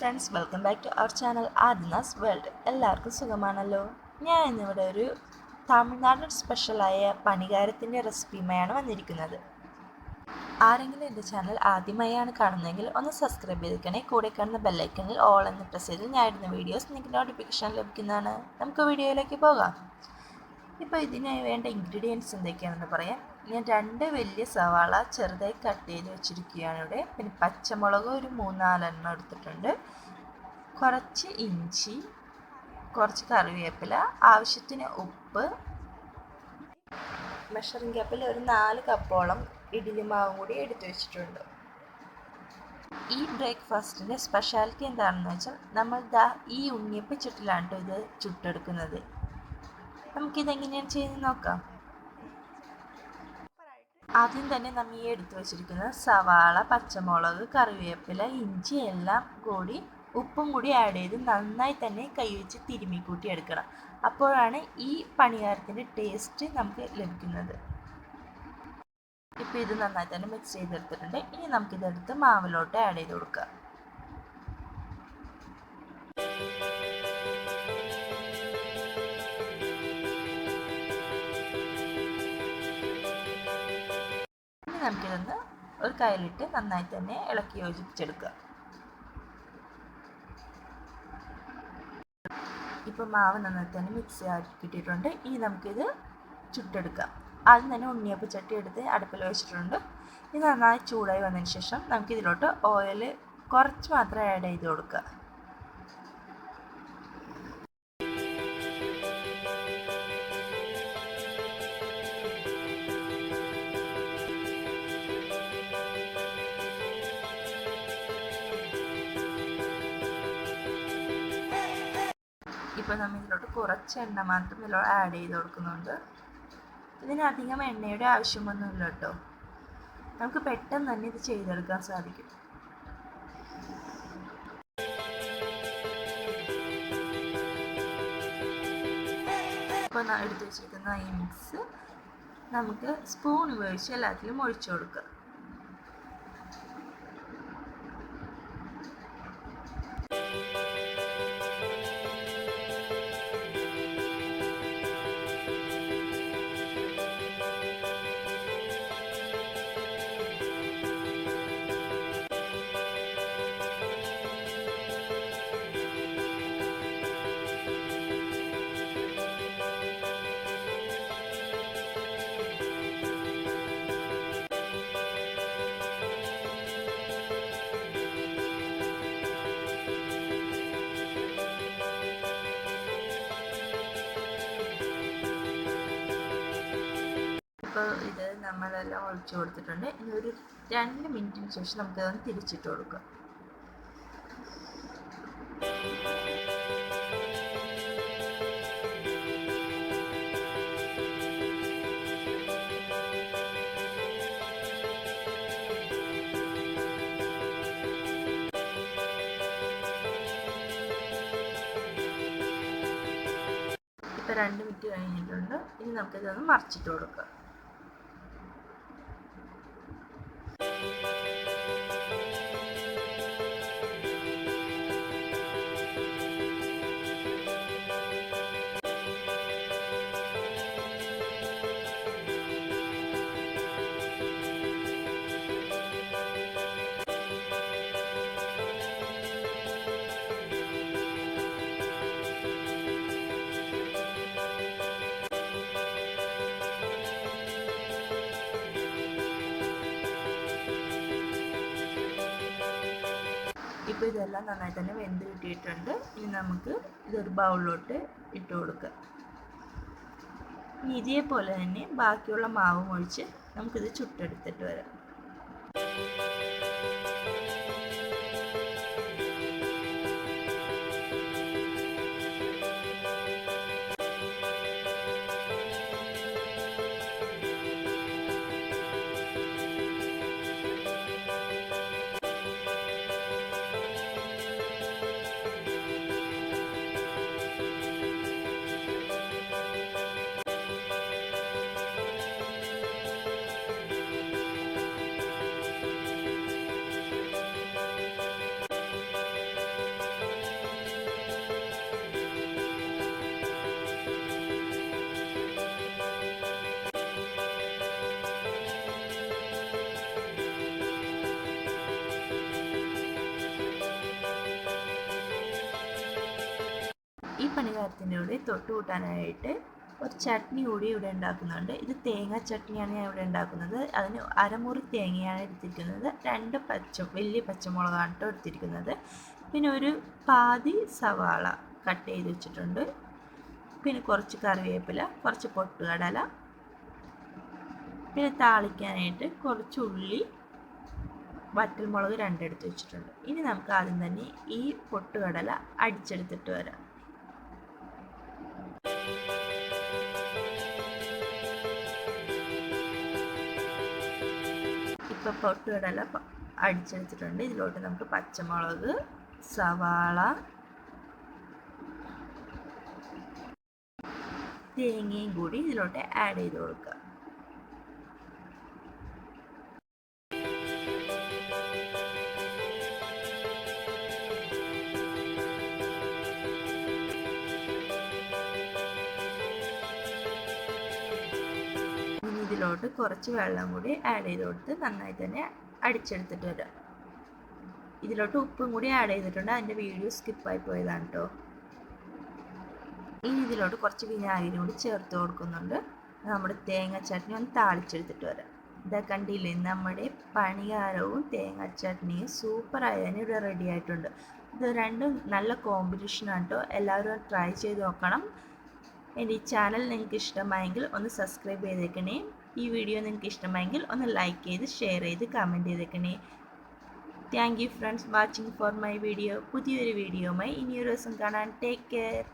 Friends welcome back to our channel Adina's world എല്ലാവർക്കും സുഖമാണല്ലോ? ഞാൻ ഇന്നിവിടെ ഒരു തമിഴ്നാട് സ്പെഷ്യലായ പണികാരത്തിന്റെ റെസിപ്പിയുമായാണ് വന്നിരിക്കുന്നത്. ആരെങ്കിലും എന്റെ ചാനൽ ആദ്യമായാണ് കാണുന്നതെങ്കിൽ ഒന്ന് സബ്സ്ക്രൈബ് ചെയ്തിരിക്കണേ. കൂടെ കാണുന്ന ബെല്ലൈക്കണിൽ ഓൾ എന്ന് പ്രസ് ചെയ്ത് ഞാൻ ഇടുന്ന വീഡിയോസ് നിങ്ങൾക്ക് നോട്ടിഫിക്കേഷൻ ലഭിക്കുന്നതാണ്. നമുക്ക് വീഡിയോയിലേക്ക് പോകാം. ഇപ്പോൾ ഇതിനായി വേണ്ട ഇൻഗ്രീഡിയൻസ് എന്തൊക്കെയാണെന്ന് പറയാം. ഞാൻ രണ്ട് വലിയ സവാള ചെറുതായി കട്ട് ചെയ്ത് വെച്ചിരിക്കുകയാണ് ഇവിടെ. പിന്നെ പച്ചമുളക് ഒരു മൂന്നാലെണ്ണം എടുത്തിട്ടുണ്ട്. കുറച്ച് ഇഞ്ചി കുറച്ച് കറിവേപ്പില ആവശ്യത്തിന് ഉപ്പ്. മെഷറിംഗ് കപ്പിൽ ഒരു നാല് കപ്പോളം ഇഡ്ഡലി മാവും കൂടി എടുത്തു വെച്ചിട്ടുണ്ട്. ഈ ബ്രേക്ക്ഫാസ്റ്റിന്റെ സ്പെഷ്യാലിറ്റി എന്താണെന്ന് വെച്ചാൽ നമ്മൾ ദാ ഈ ഉണ്ണിയപ്പ ചുട്ടിലാണ് ഇത് ചുട്ടെടുക്കുന്നത്. നമുക്കിതെങ്ങനെയാണ് ചെയ്ത് നോക്കാം. ആദ്യം തന്നെ നമ്മൾ ഈ എടുത്തു വെച്ചിരിക്കുന്ന സവാള പച്ചമുളക് കറിവേപ്പില ഇഞ്ചി എല്ലാം കൂടി ഉപ്പും കൂടി ആഡ് ചെയ്ത് നന്നായി തന്നെ കൈ വെച്ച് തിരുമ്മി കൂട്ടി എടുക്കണം. അപ്പോഴാണ് ഈ പണിയാരത്തിന്റെ ടേസ്റ്റ് നമുക്ക് ലഭിക്കുന്നത്. ഇപ്പോൾ ഇത് നന്നായി തന്നെ മിക്സ് ചെയ്തെടുത്തിട്ടുണ്ട്. ഇനി നമുക്കിതെടുത്ത് മാവിലോട്ട് ആഡ് ചെയ്ത് കൊടുക്കാം. നമുക്കിതൊന്ന് ഒരു കയ്യിലിട്ട് നന്നായി തന്നെ ഇളക്കി യോജിപ്പിച്ചെടുക്കുക. ഇപ്പോൾ മാവ് നന്നായി തന്നെ മിക്സ് ആക്കി കിട്ടിയിട്ടുണ്ട്. ഇനി നമുക്കിത് ചുട്ടെടുക്കാം. ആദ്യം തന്നെ ഉണ്ണിയപ്പം ചട്ടി എടുത്ത് അടുപ്പിൽ വെച്ചിട്ടുണ്ട്. ഇത് നന്നായി ചൂടായി വന്നതിന് ശേഷം നമുക്കിതിലോട്ട് ഓയിൽ കുറച്ച് മാത്രം ആഡ് ചെയ്ത് കൊടുക്കുക. ഇപ്പോൾ നമ്മൾ ഇതിലോട്ട് കുറച്ച് എണ്ണ മാത്രം ഇതിലോട്ട് ആഡ് ചെയ്ത് കൊടുക്കുന്നുണ്ട്. ഇതിന് അധികം എണ്ണയുടെ ആവശ്യമൊന്നുമില്ല കേട്ടോ. നമുക്ക് പെട്ടെന്ന് തന്നെ ഇത് ചെയ്തെടുക്കാൻ സാധിക്കും. ഇപ്പോൾ എടുത്ത് വെച്ചിരിക്കുന്ന ഈ മിക്സ് നമുക്ക് സ്പൂൺ ഉപയോഗിച്ച് എല്ലാത്തിലും ഒഴിച്ചു കൊടുക്കുക ഇപ്പോൾ ഇത് നമ്മളെല്ലാം ഒഴിച്ചു കൊടുത്തിട്ടുണ്ട്. ഇനി ഒരു രണ്ട് മിനിറ്റിന് ശേഷം നമുക്കതൊന്ന് തിരിച്ചിട്ട് കൊടുക്കാം. രണ്ട് മിനിറ്റ് കഴിഞ്ഞിട്ടുണ്ട്. ഇനി നമുക്കിതൊന്ന് മറിച്ചിട്ട് കൊടുക്കാം. ഇപ്പോൾ ഇതെല്ലാം നന്നായി തന്നെ വെന്ത് കിട്ടിയിട്ടുണ്ട്. ഇനി നമുക്ക് ഇതൊരു ബൗളിലോട്ട് ഇട്ട് കൊടുക്കാം. ഇനി ഇതേപോലെ തന്നെ ബാക്കിയുള്ള മാവും ഒഴിച്ച് നമുക്കിത് ചുട്ടെടുത്തിട്ട് വരാം. പണികാരത്തിന്റെ തൊട്ടുകൂട്ടാനായിട്ട് തൊട്ട് കൂട്ടാനായിട്ട് ഒരു ചട്നി കൂടി ഇവിടെ ഉണ്ടാക്കുന്നുണ്ട്. ഇത് തേങ്ങ ചട്നിയാണ് ഞാൻ ഇവിടെ ഉണ്ടാക്കുന്നത്. അതിന് അരമുറി തേങ്ങയാണ് എടുത്തിരിക്കുന്നത്. രണ്ട് പച്ച വലിയ പച്ചമുളകാണ് കേട്ടോ എടുത്തിരിക്കുന്നത്. പിന്നെ ഒരു പാതി സവാള കട്ട് ചെയ്ത് വെച്ചിട്ടുണ്ട്. പിന്നെ കുറച്ച് കറിവേപ്പില കുറച്ച് പൊട്ടുകടല പിന്നെ താളിക്കാനായിട്ട് കുറച്ച് ഉള്ളി വറ്റൽമുളക് രണ്ടെടുത്ത് വെച്ചിട്ടുണ്ട്. ഇനി നമുക്ക് ആദ്യം തന്നെ ഈ പൊട്ടുകടല അടിച്ചെടുത്തിട്ട് വരാം. ഇപ്പോൾ പൊട്ടുകടല അടിച്ചെടുത്തിട്ടുണ്ട്. ഇതിലോട്ട് നമുക്ക് പച്ചമുളക് സവാള തേങ്ങയും കൂടി ഇതിലോട്ട് ആഡ് ചെയ്ത് കൊടുക്കുക ഇനി ഇതിലോട്ട് കുറച്ച് വെള്ളം കൂടി ആഡ് ചെയ്ത് കൊടുത്ത് നന്നായി തന്നെ അടിച്ചെടുത്തിട്ട് വരാം. ഇതിലോട്ട് ഉപ്പും കൂടി ആഡ് ചെയ്തിട്ടുണ്ട്. അതിന്റെ വീഡിയോ സ്കിപ്പായി പോയതാണ് കേട്ടോ ഇനി ഇതിലോട്ട് കുറച്ച് വിനാഗിരി കൂടി ചേർത്ത് കൊടുക്കുന്നുണ്ട്. നമ്മുടെ തേങ്ങ ചട്നി ഒന്ന് താളിച്ചെടുത്തിട്ട് വരാം. ഇതാ കണ്ടില്ലേ നമ്മുടെ പണികാരവും തേങ്ങ ചട്നിയും സൂപ്പറായി തന്നെ ഇവിടെ റെഡി ആയിട്ടുണ്ട്. ഇത് രണ്ടും നല്ല കോമ്പിനേഷനാണ് കേട്ടോ എല്ലാവരും ട്രൈ ചെയ്ത് നോക്കണം. എന്റെ ഈ ചാനൽ നിങ്ങൾക്ക് ഇഷ്ടമായെങ്കിൽ ഒന്ന് സബ്സ്ക്രൈബ് ചെയ്തേക്കണേ. ഈ വീഡിയോ നിങ്ങൾക്ക് ഇഷ്ടമായെങ്കിൽ ഒന്ന് ലൈക്ക് ചെയ്ത് ഷെയർ ചെയ്ത് കമന്റ് ചെയ്തേക്കണേ. Thank you friends watching for my video പുതിയൊരു വീഡിയോയുമായി ഇനിയൊരു ദിവസം കാണാൻ ടേക്ക് കെയർ